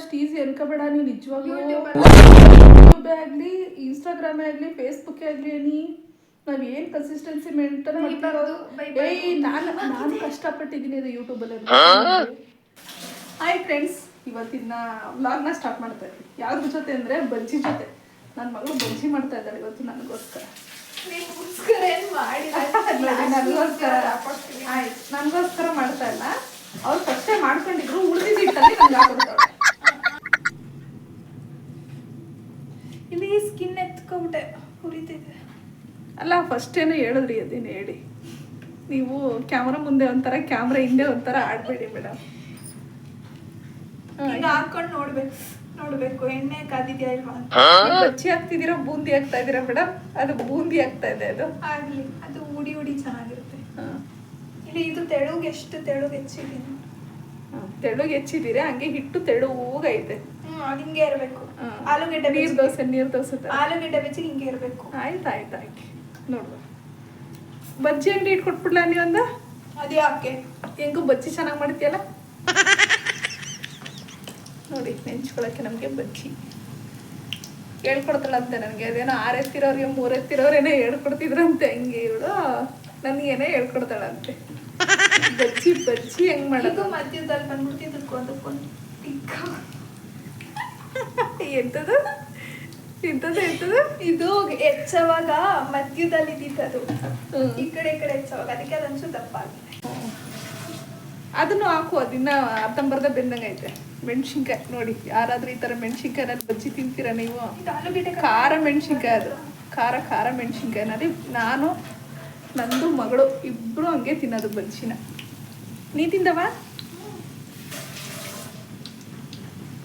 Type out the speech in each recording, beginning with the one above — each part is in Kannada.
ಅಷ್ಟು ಈಸಿ ಅನ್ಕೋಬೇಡ ನೀವು ನಿಜವಾಗ್ಲೂ ಯೂಟ್ಯೂಬ್ ಯೂಟ್ಯೂಬೇ ಆಗಲಿ ಇನ್ಸ್ಟಾಗ್ರಾಮೇ ಆಗಲಿ ಫೇಸ್ಬುಕ್ಕೇ ಆಗಲಿ ನೀ ನಾವು ಏನು ಕನ್ಸಿಸ್ಟೆನ್ಸಿ ಮೇಂಟೈನ್ ಮಾಡ್ತಾರೋದು. ಏಯ್ ನಾನು ನಾನು ಕಷ್ಟಪಟ್ಟಿದ್ದೀನಿ ಅದು ಯೂಟ್ಯೂಬಲ್ಲಿ ಹಾಯ್ ಫ್ರೆಂಡ್ಸ್ ಇವತ್ತಿನ ವ್ಲಾಗ್ನ ಸ್ಟಾರ್ಟ್ ಮಾಡ್ತಾ ಇದ್ದೀನಿ. ಯಾವ್ದ್ರ ಜೊತೆ ಅಂದರೆ ಬಜ್ಜಿ ಜೊತೆ. ನನ್ನ ಮಗಳು ಬಜ್ಜಿ ಮಾಡ್ತಾ ಇದ್ದಾಳೆ ಇವತ್ತು ನನಗೋಸ್ಕರ. ನಿಮ್ಗೋಸ್ಕರ ಏನ್ ಮಾಡಿಲ್ಲ. ನನಗೋಸ್ಕರ. ಮಾಡ್ತಾ ಇಲ್ಲ. ಅವ್ರು ಫಸ್ಟೇ ಮಾಡ್ಕೊಂಡಿದ್ರು ಉಳಿದಿದ್ದು ನನ್ಗೆ ನಂಗೆ ಹಾಕೊಡ್ತಾಳೆ ಇಲ್ಲಿ ಸ್ಕಿನ್ ಎತ್ಕೊಂಬಿಟ್ಟೆ ಉರಿತಿದೆ ಅಲ್ಲ ಫಸ್ಟ್ ಏನೋ ಹೇಳಿದ್ರಿ ಅದೇನು ಹೇಳಿ. ನೀವು ಕ್ಯಾಮ್ರಾ ಮುಂದೆ ಒಂಥರ ಕ್ಯಾಮ್ರಾ ಹಿಂದೆ ಒಂಥರ ಆಡಬೇಡಿ ಮೇಡಮ್ ಈಗ ಹಾಕೊಂಡು ನೋಡ್ಬೇಕು ನೋಡ್ಬೇಕು. ಎಣ್ಣೆ ಕಾದಿದ್ಯಾ ಇಲ್ವಾ ಬಜ್ಜಿ ಹಾಕ್ತಿದ್ದೀರಾ ಬೂಂದಿ ಹಾಕ್ತಾ ಇದೀರಾ ಮೇಡಮ್ ಅದು ಬೂಂದಿ ಆಗ್ತಾ ಇದೆ ಅದು. ಆಗ್ಲಿ ಅದು ಉಡಿ ಉಡಿ ಚೆನ್ನಾಗಿರುತ್ತೆ. ಇಲ್ಲಿ ಇದು ತೆಳುಗೆ ಎಷ್ಟು ತೆಳುಗೆ ಹೆಚ್ಚಿದ್ದೀನಿ ತೆಳುಗೆ ಹೆಚ್ಚಿದ್ದೀರಾ? ಹಂಗೆ ಹಿಟ್ಟು ತೆಳುಗೈತೆ ಐತೆ ಅದು ಹಿಂಗೆ ಇರಬೇಕು. ಆಲೂಗಡ್ಡೆ ನೀರ್ ದೋಸೆ ನೀರ್ ದೋಸೆ ಆಲೂಗಡ್ಡೆ ಬೆಚ್ಚಿ ಹಿಂಗೆ ಇರಬೇಕು. ಆಯ್ತು ಆಯ್ತು ಆಯ್ತು. ನೋಡುವ. ಬಜ್ಜಿ ಅಂಗಡಿ ನೀ ನೀವೊಂದು ಅದು? ಯಾಕೆ? ಹೆಂಗೂ ಬಜ್ಜಿ ಚೆನ್ನಾಗಿ ಮಾಡ್ತೀಯಲ್ಲ ನೋಡಿ ನೆಂಚ್ಕೊಳಕ್ಕೆ ನಮಗೆ ಬಜ್ಜಿ. ಹೇಳ್ಕೊಡ್ತಾಳಂತೆ ನನಗೆ. ಅದೇನೋ ಆರು ಎತ್ತಿರೋರಿಗೆ ಮೂರು ಎತ್ತಿರೋರೇನೋ ಹೇಳ್ಕೊಡ್ತಿದ್ರಂತೆ. ಹಂಗೆ ಇವಳು. ನನಗೇನೋ ಹೇಳ್ಕೊಡ್ತಾಳಂತೆ. ಬಜ್ಜಿ ಬಜ್ಜಿ ಹೆಂಗ್ ಇದು ಮಾಡೋದು ಮಧ್ಯದಲ್ಲಿ ಬಂದ್ಬಿಟ್ಟು ಇದಕ್ಕೊಂದಕ್ಕೊಂದು ಟಿಕ್ಕ. ಎಂತದು? ಎಂತದು ಎಂತದು? ಇದು ಹೆಚ್ಚವಾಗ ಮಧ್ಯದಲ್ಲಿ ಇದ್ದಿದ್ದದು ಹ್ಮ್. ಈ ಕಡೆ ಈ ಕಡೆ ಹೆಚ್ಚವಾಗ. ಅದಕ್ಕೆ ಅದೊಂಚು ದಪ್ಪ ಆಗಿದೆ ಅದನ್ನು ಹಾಕು ಅದಿನ್ನ ಅರ್ಧಂಬರ್ಧ ಬೆಂದಂಗೈತೆ ಮೆಣಸಿನ್ಕಾಯಿ ನೋಡಿ ಯಾರಾದ್ರೂ ಈ ಥರ ಮೆಣಸಿನ್ಕಾಯಿನಲ್ಲಿ ಬಜ್ಜಿ ತಿಂತೀರಾ ನೀವು? ಇದು ಆಲೂಗೆಡ್ಡೆ ಖಾರ ಮೆಣಸಿನ್ಕಾಯಿ ಅದು. ಖಾರ ಖಾರ ಮೆಣಸಿನ್ಕಾಯಿನಲ್ಲಿ ನಾನು ನಂದು ಮಗಳು ಇಬ್ರು ಹಂಗೆ ತಿನ್ನೋದು ಬಜ್ಜಿನ ನೀ ತಿಂದವ?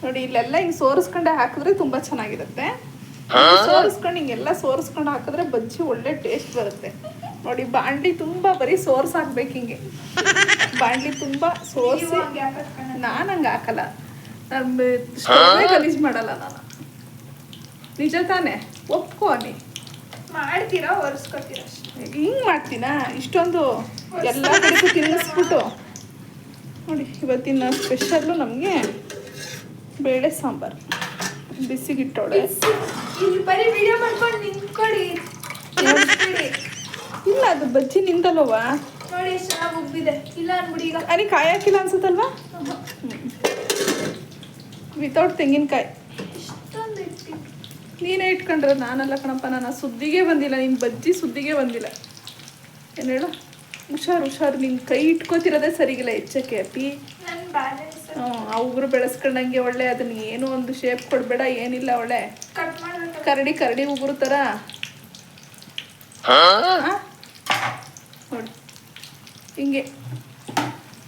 ನೋಡಿ ಇಲ್ಲೆಲ್ಲ ಹಿಂಗ್ ಸೋರಿಸ್ಕೊಂಡೆ ಹಾಕಿದ್ರೆ ತುಂಬಾ ಚೆನ್ನಾಗಿರುತ್ತೆ. ಸೋರಿಸ್ಕೊಂಡು ಹಿಂಗೆಲ್ಲ ಸೋರಿಸ್ಕೊಂಡು ಹಾಕಿದ್ರೆ ಬಜ್ಜಿ ಒಳ್ಳೆ ಟೇಸ್ಟ್ ಬರುತ್ತೆ. ನೋಡಿ ಬಾಂಡ್ಲಿ ತುಂಬಾ ಬರೀ ಸೋರ್ಸ್ ಹಾಕ್ಬೇಕು ಹಿಂಗೆ. ಬಾಂಡ್ಲಿ ತುಂಬಾ ಸೋರ್ಸ್. ನಾನು ಹಂಗೆ ಹಾಕಲ್ಲ. ಗಲೀಜ್ ಮಾಡಲ್ಲ ನಾನು. ನಿಜ ತಾನೇ? ಒಪ್ಕೋ ನೀ ಮಾಡ್ತೀರಾ ಒರೆಸ್ಕೊತೀರಾ ಹಿಂಗ್ ಮಾಡ್ತೀನಾ? ಇಷ್ಟೊಂದು ಎಲ್ಲ ಕಡೆಗೂ ತಿನ್ನಿಸ್ಬಿಟ್ಟು. ನೋಡಿ ಇವತ್ತಿನ ಸ್ಪೆಷಲ್ಲು ನಮಗೆ ಬೇಳೆ ಸಾಂಬಾರು. ಬಿಸಿಗಿಟ್ಟೋಳೆ. ಇಲ್ಲಿ ಬರೀ ವಿಡಿಯೋ ಮಾಡ್ಕೊಂಡು ನಿಂತ್ಕೊಳ್ಳಿ. ಇಲ್ಲ ಅದು ಬಜ್ಜಿ ನಿಂತಲ್ವಾ ನೋಡಿ ಎಷ್ಟು ಚೆನ್ನಾಗಿ ಉಬ್ಬಿದೆ ಇಲ್ಲ ಅನ್ಬಿಡಿ ಈಗ. ಅನಿ ಕಾಯಿ ಹಾಕಿಲ್ಲ ಅನ್ಸುತ್ತಲ್ವಾ ವಿತೌಟ್ ತೆಂಗಿನಕಾಯಿ. ನೀನೇ ಇಟ್ಕೊಂಡ್ರೆ ನಾನಲ್ಲ ಕಣಪ್ಪ ನಾನು ಆ ಸುದ್ದಿಗೆ ಬಂದಿಲ್ಲ ನಿನ್ನ ಬಜ್ಜಿ ಸುದ್ದಿಗೆ ಬಂದಿಲ್ಲ. ಏನು ಹೇಳು? ಹುಷಾರು ಹುಷಾರು ನಿನ್ನ ಕೈ ಇಟ್ಕೋತಿರೋದೇ ಸರಿಗಿಲ್ಲ ಹೆಚ್ಚಕ್ಕೆ ಅಪ್ಪಿ. ಆ ಉಗುರು ಬೆಳೆಸ್ಕೊಂಡಂಗೆ ಒಳ್ಳೆ ಅದನ್ನ ಏನೋ ಒಂದು ಶೇಪ್ ಕೊಡಬೇಡ ಏನಿಲ್ಲ ಒಳ್ಳೆ. ಕರಡಿ ಕರಡಿ ಉಗುರು ಥರ? ನೋಡಿ. ಹಿಂಗೆ.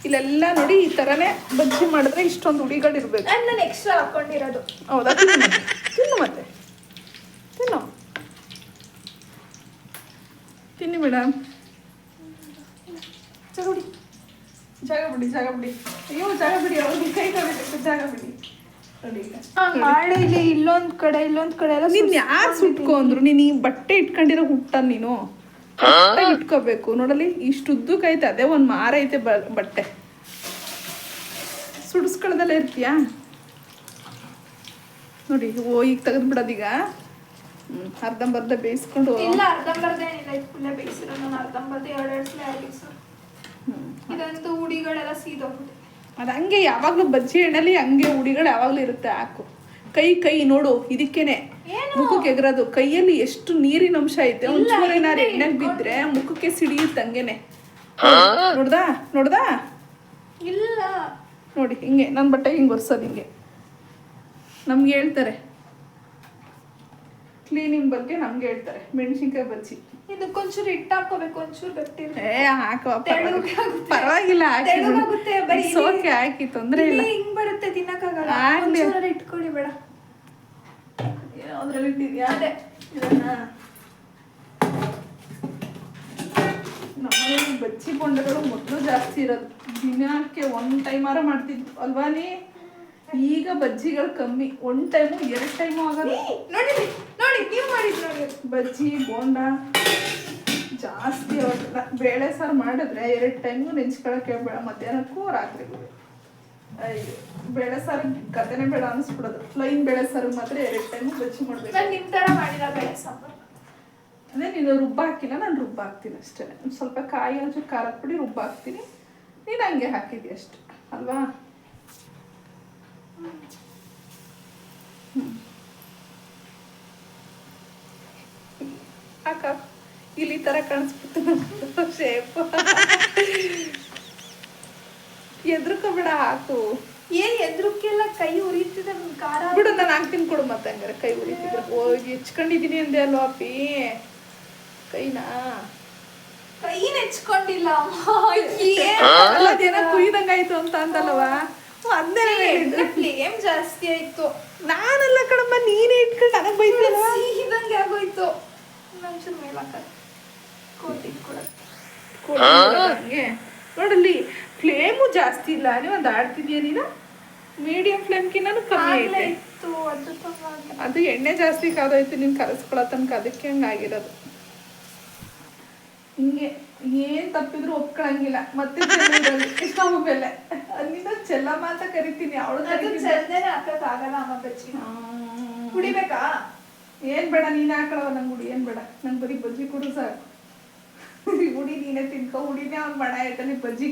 ಇಲ್ಲೆಲ್ಲ ನೋಡಿ ಈ ಥರನೇ ಬಜ್ಜಿ ಮಾಡಿದ್ರೆ ಇಷ್ಟೊಂದು ಉಡಿಗಳಿರ್ಬೇಕು ಇರ್ಬೇಕು ನಾನು ಎಕ್ಸ್ಟ್ರಾ ಹಾಕೊಂಡಿರೋದು. ಹೌದಾ? ತಿನ್ನು ಮತ್ತೆ. ತಿನ್ನು. ಮತ್ತೆ ತಿನ್ನು ಮೇಡಮ್ ಜಾಗ ಬಿಡಿ. ಜಾಗ ಬಿಡಿ ಜಾಗ ಬಿಡಿ. ಅಯ್ಯೋ ಜಾಗ ಬಿಡಿ ಅವ್ರಿಗೆ ಕೈ ತೊಳಿಬೇಕು ಜಾಗ ಬಿಡಿ. ಇಲ್ಲಿ ಇಲ್ಲೊಂದ್ ಕಡೆ ಇಲ್ಲೊಂದ್ ಕಡೆ ಎಲ್ಲ ನೀನ್ ಯಾರು ಸುಟ್ಕೊ ಅಂದ್ರು? ನೀನ್ ಈ ಬಟ್ಟೆ ಇಟ್ಕೊಂಡಿರೋ ಹುಟ್ಟ ನೀನು? ಇಟ್ಕೋಬೇಕು. ನೋಡಲಿ ಇಷ್ಟು ಉದ್ದಕ್ಕೈತೆ ಅದೇ ಒಂದ್ ಮಾರ ಐತೆ ಬಟ್ಟೆ. ಸುಡಿಸ್ಕೊಳ್ದಲ್ಲ ಇರ್ತೀಯಾ? ನೋಡಿ ಓ ಈಗ ತೆಗೆದ್ಬಿಡೋದೀಗ. ಅರ್ಧಂಬರ್ಧ ಬೇಯಿಸ್ಕೊಂಡು ಇಲ್ಲ ಅರ್ಧಂಬರ್ಧ ಏನಿಲ್ಲ ಫುಲ್ಲೇ ಬೇಯಿಸಿರೋ ನಾನು ಅರ್ಧಂಬರ್ಧ ಸಲ ಇದಂತೂ ಉಡಿಗಳೆಲ್ಲ ಸೀದೋಗ್ಬಿಟ್ಟಿದೆ. ಅದು ಹಂಗೆ ಯಾವಾಗಲೂ ಬಜ್ಜಿ ಎಣ್ಣೆಲಿ ಹಂಗೆ ಉಡಿಗಳು ಯಾವಾಗಲೂ ಇರುತ್ತೆ ಹಾಕು. ಕೈ ಕೈ ನೋಡು ಇದಕ್ಕೇನೆ. ಏನು? ಮುಖಕ್ಕೆ ಎಗರೋದು. ಕೈಯಲ್ಲಿ ಎಷ್ಟು ನೀರಿನ ಅಂಶ ಐತೆ ಇಲ್ಲ, ಒಂಚೂರು ಏನಾರು ಎಣ್ಣೆ ಎಣ್ಣೆಗೆ. ಬಿದ್ರೆ ಮುಖಕ್ಕೆ ಸಿಡಿಯುತ್ತೆ ಹಂಗೇನೆ. ನೋಡ್ದಾ? ನೋಡ್ದಾ? ಇಲ್ಲ. ನೋಡಿ ಹಿಂಗೆ. ನನ್ನ ಬಟ್ಟೆ ಹಿಂಗೆ ಒರ್ಸೋದು ಹಿಂಗೆ ನಮ್ಗೆ ಹೇಳ್ತಾರೆ. ಕ್ಲೀನಿಂಗ್ ಬಗ್ಗೆ ನಮ್ಗೆ ಹೇಳ್ತಾರೆ. ಮೆಣಸಿನ್ಕಾಯಿ ಬಜ್ಜಿ. ಇದಕ್ಕೊಂಚೂರು ಹಿಟ್ಟು ಹಾಕೋಬೇಕು ಒಂಚೂರು ಗಟ್ಟಿ ಏ ಹಾಕೋ ಪರವಾಗಿಲ್ಲ. ಹಾಕಿ. ಇಲ್ಲಿ- ಓಕೆ ಹಾಕಿ ತೊಂದರೆ ಇಲ್ಲ ಇಲ್ಲಿ. ಹಿಂಗ್ ಬರುತ್ತೆ ತಿನ್ನಕ್ಕಾಗಲ್ಲ. ಒಂಚೂರು ಇಟ್ಕೊಳ್ಳಿ ಬೇಡ. ಅದ್ರಲ್ಲಿ ಇಟ್ಟಿದ್ಯಾ? ಅದೇ. ಇದನ್ನ? ನಮ್ಮನೇಲಿ ಬಜ್ಜಿ ಬೊಂಡಗಳು ಮೊದಲು ಜಾಸ್ತಿ ಇರೋದು. ದಿನಕ್ಕೆ ಒನ್ ಟೈಮಾರ ಮಾಡ್ತಿದ್ವು. ಅಲ್ವಾ ನೀ? ಈಗ ಬಜ್ಜಿಗಳು ಕಮ್ಮಿ. ಒನ್ ಟೈಮು ಎರಡು ಟೈಮು ಆಗಲ್ಲ. ನೋಡಿ ನೋಡಿ ನೀವು ಮಾಡಿದ್ರು ನೋಡಿ. ಬಜ್ಜಿ ಬೋಂಡ ಜಾಸ್ತಿ ಅವೆಲ್ಲ ಬೇಳೆ ಸಾರು ಮಾಡಿದ್ರೆ ಎರಡು ಟೈಮು ನೆಂಚ್ಕೊಳಕ್ಕೆ ಬೇಡ. ಮಧ್ಯಾಹ್ನಕ್ಕೂ ರಾತ್ರಿಗೂ ಅಯ್ಯೋ ಬೇಳೆ ಸಾರು ಕತೆನೆ ಬೇಡ ಅನಿಸ್ಬಿಡೋದು. ಪ್ಲೈನ್ ಬೇಳೆ ಸಾರು ಮಾತ್ರ ಎರಡು ಟೈಮು ಬಜ್ಜಿ ಮಾಡ್ಬೇಕು. ನಾನು ನಿಮ್ ತರ ಮಾಡಿಲ್ಲ ಬೇಳೆ ಸಾರು. ಅದೇ ನೀನು ರುಬ್ಬ ಹಾಕಿಲ್ಲ ನಾನು ರುಬ್ಬ ಹಾಕ್ತೀನಿ ಅಷ್ಟೇ. ಸ್ವಲ್ಪ ಕಾಯಿ ಅಂಚು ಖಾರದ ಪುಡಿ ರುಬ್ಬ ಹಾಕ್ತೀನಿ. ನೀನು ಹಂಗೆ ಹಾಕಿದ್ದಿ ಅಷ್ಟೆ ಅಲ್ವಾ. ಹಾಕ ಇಲ್ಲಿ ತರ ಥರ ಕಾಣಿಸ್ಬಿಟ್ಟು ಶೇಪ್ ಎದ್ರಕೋಬೇಡ ಹಾಕು. ಏನ್ ಎದ್ರಕ್ಕೆಲ್ಲ ಕೈ ಉರಿತಿದೆ ಖಾರ ಬಿಡು ನಾನು ಹಾಕ್ತೀನಿ ಕೊಡು ಮತ್ತೆ ಹಂಗಾರೆ ಕೈ ಉರಿತಿದ್ರೆ. ಹೋಗಿ ಹೆಚ್ಕೊಂಡಿದ್ದೀನಿ ಅಂದೆ ಅಲ್ವಾ ಅಪ್ಪಿ? ಕೈನಾ? ಕೈ ನೆಚ್ಕೊಂಡಿಲ್ಲ ಅದೇನೋ ಕುಯ್ದಂಗಾಯ್ತು ಅಂತ ಅಂದಲ್ವ ಅದೇ ಫ್ಲೇಮ್ ಜಾಸ್ತಿ ಆಯ್ತು? ನಾನೆಲ್ಲ ಕಡಮ್ಮ ನೀನೇ ಇಟ್ಕೊಂಡು ನನಗೆ ಬೈತಿಲ್ಲ ಸಿಹಿದಂಗೆ ಆಗೋಯ್ತು. ಒಂಚೂರು ಮೇಲೆ ಕೋಟಿ ಕೂಡ ಹಂಗೆ ನೋಡಲ್ಲಿ ಫ್ಲೇಮು ಜಾಸ್ತಿ ಇಲ್ಲ. ನೀವು ಒಂದು ಆಡ್ತಿದ್ಯಾ ನೀನು? ಮೀಡಿಯಂ ಫ್ಲೇಮ್ಕಿನ್ನೂ ಕಮ್ಮಿ ಆಯ್ತು ಅದು ಎಣ್ಣೆ ಜಾಸ್ತಿ ಕಾದೋಯ್ತು ನೀನು ಕರೆಸ್ಕೊಳ್ಳೋ ತನಕ ಅದಕ್ಕೆ ಹಂಗಾಗಿರೋದು ಹಿಂಗೆ. ಏನ್ ತಪ್ಪಿದ್ರು ಒಪ್ಕೊಳಂಗಿಲ್ಲ. ಮತ್ತೆ ಬೆಲೆ. ಅಲ್ಲಿಂದ ಚೆಲ್ಲಮ್ಮ ಅಂತ ಕರಿತೀನಿ. ಅವಳು ಅದು ಚೆಲ್ದೇನೆ ಹಾಕಕ್ ಆಗಲ್ಲ ಅಮ್ಮ ಬಜ್ಜಿ ಕುಡಿಬೇಕಾ? ಏನ್ ಬೇಡ ನೀನ್ ಹಾಕಳವ ನಂಗೆ ಹುಡಿ ಏನ್ ಬೇಡ. ನಂಗೆ ಬರೀ ಬಜ್ಜಿ ಕೊಡು ಸರ್ ಹುಡಿ ನೀನೇ ತಿನ್ಕೊ. ಹುಡಿನೇ ಅವ್ನ ಬಡ ಆಯ್ತಾನೆ ಬಜ್ಜಿ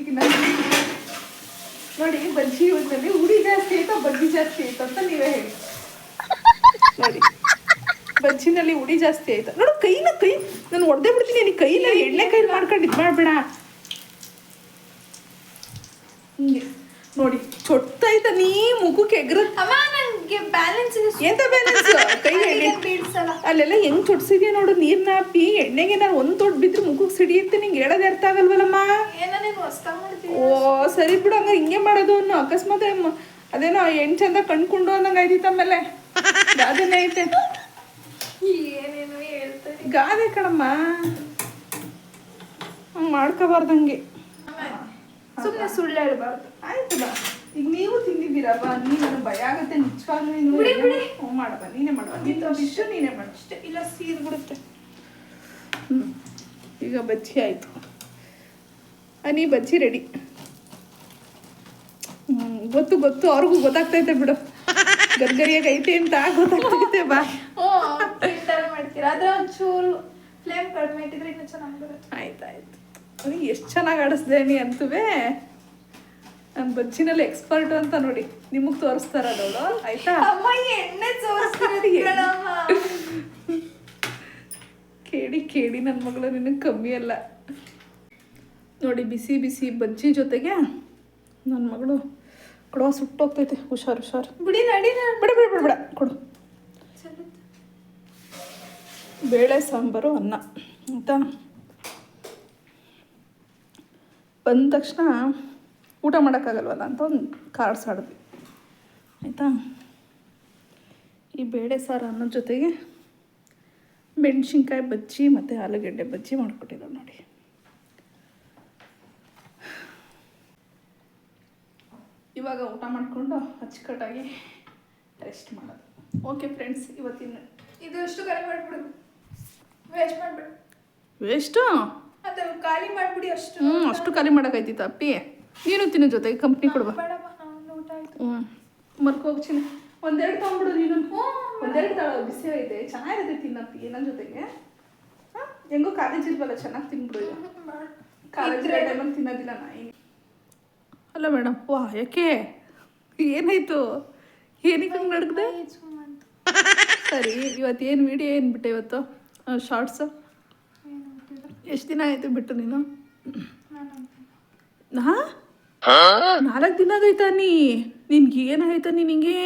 ನೋಡಿ ಬಜ್ಜಿ ಊಟದಲ್ಲಿ ಹುಡಿ ಜಾಸ್ತಿ ಆಯ್ತಾ ಬಜ್ಜಿ ಜಾಸ್ತಿ ಆಯ್ತು ಅಂತ ನೀವೇ ಹೇಳಿ. ನೋಡಿ. ಬಜ್ಜಿನಲ್ಲಿ ಉಡಿ ಜಾಸ್ತಿ ಆಯ್ತು. ನೋಡು ಕೈನ ಕೈ ನಾನು ಒಡೆದೇ ಬಿಡ್ತೀನಿ ನೀ ಕೈನ ಎಣ್ಣೆ ಕೈಲಿ ಮಾಡ್ಕೊಂಡು ಇದು ಮಾಡಬೇಡ. ಹಿಂಗೆ ನೋಡಿ ಚೊಟ್ಟಾಯ್ತಾ ನೀ ಮುಖಕ್ಕೆ ಎಗ್ರ ಅಮ್ಮ ನನ್ಗೆ ಬ್ಯಾಲೆನ್ಸ್ ಎಂತ ಬ್ಯಾಲೆನ್ಸ್ ಕೈ ಅಲ್ಲೆಲ್ಲ ಹೆಂಗ್ ಚೊಟ್ಸಿದ್ಯಾ ನೋಡು ನೀರ್ನ ಹಾಪಿ ಎಣ್ಣೆಗೆ ನಾನು ಒಂದ್ ತೊಟ್ಟು ಬಿದ್ರೆ ಮುಖಕ್ಕೆ ಸಿಡಿಯುತ್ತೆ ನಿಂಗೆ ಹೇಳೋದು ಅರ್ಥ ಆಗಲ್ವಲ್ಲಮ್ಮ? ನೀನು ಓ ಸರಿ ಬಿಡು ಹಂಗ ಹಿಂಗೆ ಮಾಡೋದು ಅನ್ನೋ ಅಕಸ್ಮಾತ್ ಅದೇನೋ ಹೆಣ್ ಚಂದ ಕಣ್ಕೊಂಡು ಅನ್ನಂಗ್ ಆಯ್ತಿತ್ತು ಆಮೇಲೆ ಗಾದೆನೇ ಐತೆ. ಏನೇನು ಹೇಳ್ತಾರೆ. ಗಾದೆ ಕಣಮ್ಮ. ಹಂಗೆ ಮಾಡ್ಕೋಬಾರ್ದಂಗೆ. ಸುಮ್ಮನೆ ಸುಳ್ಳು ಹೇಳ್ಬಾರ್ದು. ಆಯ್ತು ಬಾ. ಈಗ ನೀವು ತಿಂದಿದ್ದೀರಾ ಬಾ. ನೀನು ನನಗೆ ಭಯ ಆಗುತ್ತೆ ನಿಜವಾಗ್ಲೂ ನೀನು ಮಾಡಬ ನೀನೇ ಮಾಡುವ ನಿಂದು ಇಷ್ಟು ನೀನೇ ಮಾಡು. ಅಷ್ಟೇ. ಇಲ್ಲ ಸೀದ್ ಬಿಡುತ್ತೆ ಹ್ಞೂ ಈಗ ಬಜ್ಜಿ ಆಯಿತು. ನೀ ಬಜ್ಜಿ ರೆಡಿ ಹ್ಞೂ ಗೊತ್ತು ಗೊತ್ತು. ಅವ್ರಿಗೂ ಗೊತ್ತಾಗ್ತೈತೆ ಬಿಡು. ಗರ್ಗರಿಯಾಗೈತೆ ಅಂತ ಗೊತ್ತಾಗ್ತೈತೆ ಬಾ. ಮಾಡ್ತೀರಾ ಒಂಚೂರು ಫ್ಲೇಮ್ ಕಡಿಮೆ ಇಟ್ಟಿದ್ರೆ ಇನ್ನೂ ಚೆನ್ನಾಗಿ ಬರುತ್ತೆ. ಆಯ್ತು ಆಯ್ತು ನೀ ಎಷ್ಟು ಚೆನ್ನಾಗಿ ಆಡಿಸ್ದೆ ನೀ ಅಂತುವೆ. ನಾನು ಬಜ್ಜಿನಲ್ಲಿ ಎಕ್ಸ್ಪರ್ಟ್ ಅಂತ ನೋಡಿ ನಿಮಗೆ ತೋರಿಸ್ತಾರ ಅದವಳು ಆಯ್ತಾ? ಅಮ್ಮ ಎಣ್ಣೆ ತೋರಿಸ್ತಿರೋದು ಕಣಮ್ಮ. ಕೇಳಿ ಕೇಳಿ ನನ್ನ ಮಗಳು ನಿನಗೆ ಕಮ್ಮಿ ಅಲ್ಲ. ನೋಡಿ ಬಿಸಿ ಬಿಸಿ ಬಜ್ಜಿ ಜೊತೆಗೆ ನನ್ನ ಮಗಳು ಕೊಡೋ ಸುಟ್ಟೋಗ್ತೈತೆ ಹುಷಾರು ಹುಷಾರು. ಬಿಡಿ ನಡಿ. ಬಿಡ ಬಿಡ ಬಿಡ ಬಿಡ ಕೊಡು. ಬೇಳೆ ಸಾಂಬಾರು, ಅನ್ನ, ಆಯಿತಾ? ಬಂದ ತಕ್ಷಣ ಊಟ ಮಾಡೋಕ್ಕಾಗಲ್ವಲ್ಲ ಅಂತ ಒಂದು ಕಾರ್ಡ್ಸ್ ಸಾಡಿದ್ವಿ ಆಯಿತಾ? ಈ ಬೇಳೆ ಸಾರು ಅನ್ನೋ ಜೊತೆಗೆ ಮೆಣಸಿನ್ಕಾಯಿ ಬಜ್ಜಿ ಮತ್ತು ಆಲೂಗಡ್ಡೆ ಬಜ್ಜಿ ಮಾಡಿಕೊಟ್ಟಿದ್ರು ನೋಡಿ. ಇವಾಗ ಊಟ ಮಾಡಿಕೊಂಡು ಅಚ್ಚುಕಟ್ಟಾಗಿ ರೆಸ್ಟ್ ಮಾಡೋದು. ಓಕೆ ಫ್ರೆಂಡ್ಸ್ ಇವತ್ತಿನ ಇದು ಅಷ್ಟು ಕರೆ ಮಾಡ್ಬಿಡು. ವೇಸ್ಟ್ ಮಾಡ್ಬಿಡು. ವೇಸ್ಟು ಅದು ಖಾಲಿ ಮಾಡ್ಬಿಡಿ ಅಷ್ಟು. ಹ್ಞೂ ಅಷ್ಟು ಖಾಲಿ ಮಾಡೋಕ್ಕಾಯ್ತಿತ್ತು ಅಪ್ಪಿ ನೀನು ತಿನ್ನೋ ಜೊತೆಗೆ ಕಂಪ್ನಿ ಕೊಡುವ ಹ್ಞೂ ಮರ್ಕೋಗ್ತೀನಿ ಒಂದೆರಡು ತೊಗೊಂಡ್ಬಿಡು ನೀನು. ಒಂದೆರಡು ತಳ ಬಿಸಿ ಐತೆ. ಚೆನ್ನಾಗಿರುತ್ತೆ ತಿನ್ನಪ್ಪಿ ನನ್ನ ಜೊತೆಗೆ. ಹಾಂ ಹೆಂಗೋ ಕಾಲೇಜ್ ಇಲ್ವಲ್ಲ ಚೆನ್ನಾಗಿ ತಿನ್ಬಿಡು ಖಾಲಿ ಕಾಲೇಜ್ ಟೈಮಲ್ಲಿ ತಿನ್ನೋದಿಲ್ಲ ನಾಯಿ. ಅಲ್ಲ ಮೇಡಮ್ ವಾ ಯಾಕೆ? ಏನಾಯ್ತು? ಏನಕ್ಕೆ ಹಂಗೆ ನಡ್ಗದೆ ಸರಿ ಇವತ್ತು ಏನು ವಿಡಿಯೋ ಏನು ಬಿಟ್ಟೆ ಇವತ್ತು? ಶಾರ್ಟ್ಸು ಎಷ್ಟು ದಿನ ಆಯ್ತು ಬಿಟ್ಟು ನೀನು? ಹಾ? ನಾಲ್ಕು ದಿನ ಆಗೈತಾ ನೀ? ನಿನ್ಗೆ ನೀ ನಿನಗೆ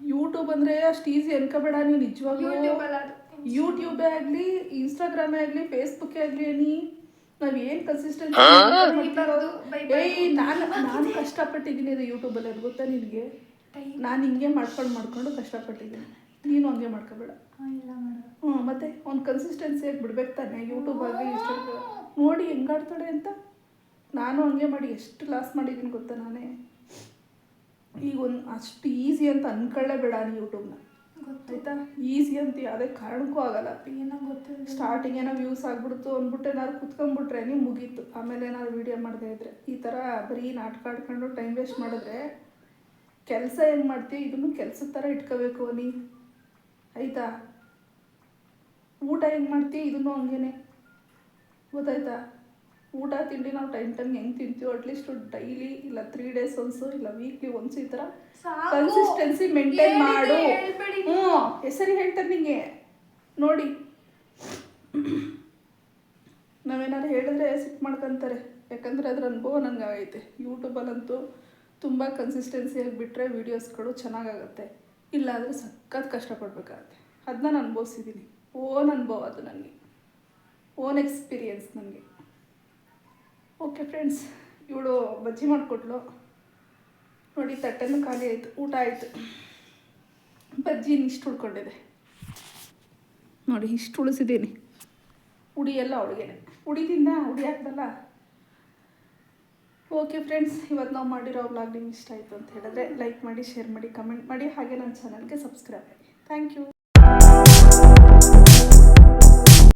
ಯೂಟ್ಯೂಬ್ ಅಂದ್ರೆ ಅಷ್ಟು ಈಸಿ ಅನ್ಕೋಬೇಡ ನೀನು ನಿಜವಾಗ್ಲೂ. ಯೂಟ್ಯೂಬ್ ಆಗಲಿ ಇನ್ಸ್ಟಾಗ್ರಾಮೇ ಆಗಲಿ ಫೇಸ್ಬುಕ್ಕೇ ಆಗಲಿ ನೀ. ನಾವು ಏನು ಕನ್ಸಿಸ್ಟೆನ್ಸಿ. ಏಯ್ ನಾನು ನಾನು ಕಷ್ಟಪಟ್ಟಿದ್ದೀನಿ ಅದು ಯೂಟ್ಯೂಬಲ್ಲಿ ಅದು ಗೊತ್ತಾ ನಿನಗೆ? ನಾನು ಹಿಂಗೆ ಮಾಡ್ಕೊಂಡು ಮಾಡ್ಕೊಂಡು ಕಷ್ಟಪಟ್ಟಿದ್ದೀನಿ. ನೀನು ಹಂಗೆ ಮಾಡ್ಕೋಬೇಡ. ಹ್ಞೂ ಮತ್ತೆ ಒಂದು ಕನ್ಸಿಸ್ಟೆನ್ಸಿಯಾಗಿ ಬಿಡ್ಬೇಕು ತಾನೆ ಯೂಟ್ಯೂಬ್ ಆಗಲಿ ಇಷ್ಟು ನೋಡಿ ಹೆಂಗಾಡ್ತಾಳೆ ಅಂತ. ನಾನು ಹಂಗೆ ಮಾಡಿ ಎಷ್ಟು ಲಾಸ್ ಮಾಡಿದ್ದೀನಿ ಗೊತ್ತಾ ನಾನೇ. ಈಗ ಒಂದು ಅಷ್ಟು ಈಸಿ ಅಂತ ಅನ್ಕೊಳ್ಳೇಬೇಡ ನೀನು ಯೂಟ್ಯೂಬ್ನ ಗೊತ್ತಾಯ್ತಾ ಈಸಿ ಅಂತ ಯಾವುದೇ ಕಾರಣಕ್ಕೂ ಆಗಲ್ಲ. ಏನೋ ಗೊತ್ತಿಲ್ಲ ಸ್ಟಾರ್ಟಿಂಗ್ ಏನೋ ವ್ಯೂಸ್ ಆಗ್ಬಿಡ್ತು ಅಂದ್ಬಿಟ್ಟು ಏನಾದ್ರು ಕುತ್ಕೊಂಡ್ಬಿಟ್ರೆ ನೀವು ಮುಗೀತು. ಆಮೇಲೆ ಏನಾದ್ರು ವೀಡಿಯೋ ಮಾಡದೇ ಇದ್ರೆ. ಈ ಥರ ಬರೀ ನಾಟಕ ಆಡ್ಕೊಂಡು ಟೈಮ್ ವೇಸ್ಟ್ ಮಾಡಿದ್ರೆ ಕೆಲಸ ಏನು ಮಾಡ್ತೀವಿ ಇದನ್ನು ಕೆಲಸದ ಥರ ಇಟ್ಕೋಬೇಕು ನೀ. ಆಯ್ತಾ? ಊಟ ಹೆಂಗೆ ಮಾಡ್ತೀವಿ ಇದನ್ನು ಹಂಗೇನೆ. ಗೊತ್ತಾಯ್ತಾ? ಊಟ ತಿಂಡಿ ನಾವು ಟೈಮ್ ಟೈಮ್ ಹೆಂಗೆ ತಿಂತೀವೋ ಅಟ್ಲೀಸ್ಟ್ ಡೈಲಿ ಇಲ್ಲ ತ್ರೀ ಡೇಸ್ ಒನ್ಸು ಇಲ್ಲ ವೀಕ್ಲಿ ಒನ್ಸ್ ಈ ಥರ ಕನ್ಸಿಸ್ಟೆನ್ಸಿ ಮೇಂಟೈನ್ ಮಾಡು. ಹ್ಞೂ ಹೆಸರು ಹೇಳ್ತಾರೆ ನಿಮಗೆ ನೋಡಿ. ನಾವೇನಾದ್ರು ಹೇಳಿದ್ರೆ ಸಿಟ್ ಮಾಡ್ಕೊಂತಾರೆ. ಯಾಕಂದರೆ ಅದ್ರ ಅನುಭವ ನನಗೆ ಆಗೈತೆ. ಯೂಟ್ಯೂಬಲ್ಲಂತೂ ತುಂಬ ಕನ್ಸಿಸ್ಟೆನ್ಸಿಯಾಗಿ ಬಿಟ್ಟರೆ ವೀಡಿಯೋಸ್ಗಳು ಚೆನ್ನಾಗಾಗುತ್ತೆ ಇಲ್ಲಾಂದರೆ ಸಖತ್ ಕಷ್ಟಪಡಬೇಕಾಗತ್ತೆ. ಅದನ್ನ ನಾನು ಅನುಭವಿಸಿದ್ದೀನಿ ಓನ್ ಅನುಭವ ಅದು ನನಗೆ ಓನ್ ಎಕ್ಸ್ಪೀರಿಯನ್ಸ್ ನನಗೆ ಓಕೆ ಫ್ರೆಂಡ್ಸ್ ಇವಳು ಬಜ್ಜಿ ಮಾಡಿಕೊಟ್ಲು ನೋಡಿ ತಟ್ಟೆನೂ ಖಾಲಿ ಆಯಿತು, ಊಟ ಆಯಿತು. ಬಜ್ಜಿ ಇಷ್ಟು ಉಳ್ಕೊಂಡಿದೆ. ನೋಡಿ ಇಷ್ಟು ಉಳಿಸಿದ್ದೀನಿ ಎಲ್ಲ ಅವಳಿಗೆನೆ. ಉಡಿದಿಂದ ಉಡಿ ಹಾಕ್ದಲ್ಲ? ಓಕೆ ಫ್ರೆಂಡ್ಸ್ ಇವತ್ತು ನಾವು ಮಾಡಿರೋ ವ್ಲಾಗ್ ನಿಮ್ಗೆ ಇಷ್ಟ ಆಯಿತು ಅಂತ ಹೇಳಿದ್ರೆ ಲೈಕ್ ಮಾಡಿ ಶೇರ್ ಮಾಡಿ ಕಮೆಂಟ್ ಮಾಡಿ, ಹಾಗೆ ನನ್ನ ಚಾನಲ್ಗೆ ಸಬ್ಸ್ಕ್ರೈಬ್ ಮಾಡಿ. Thank you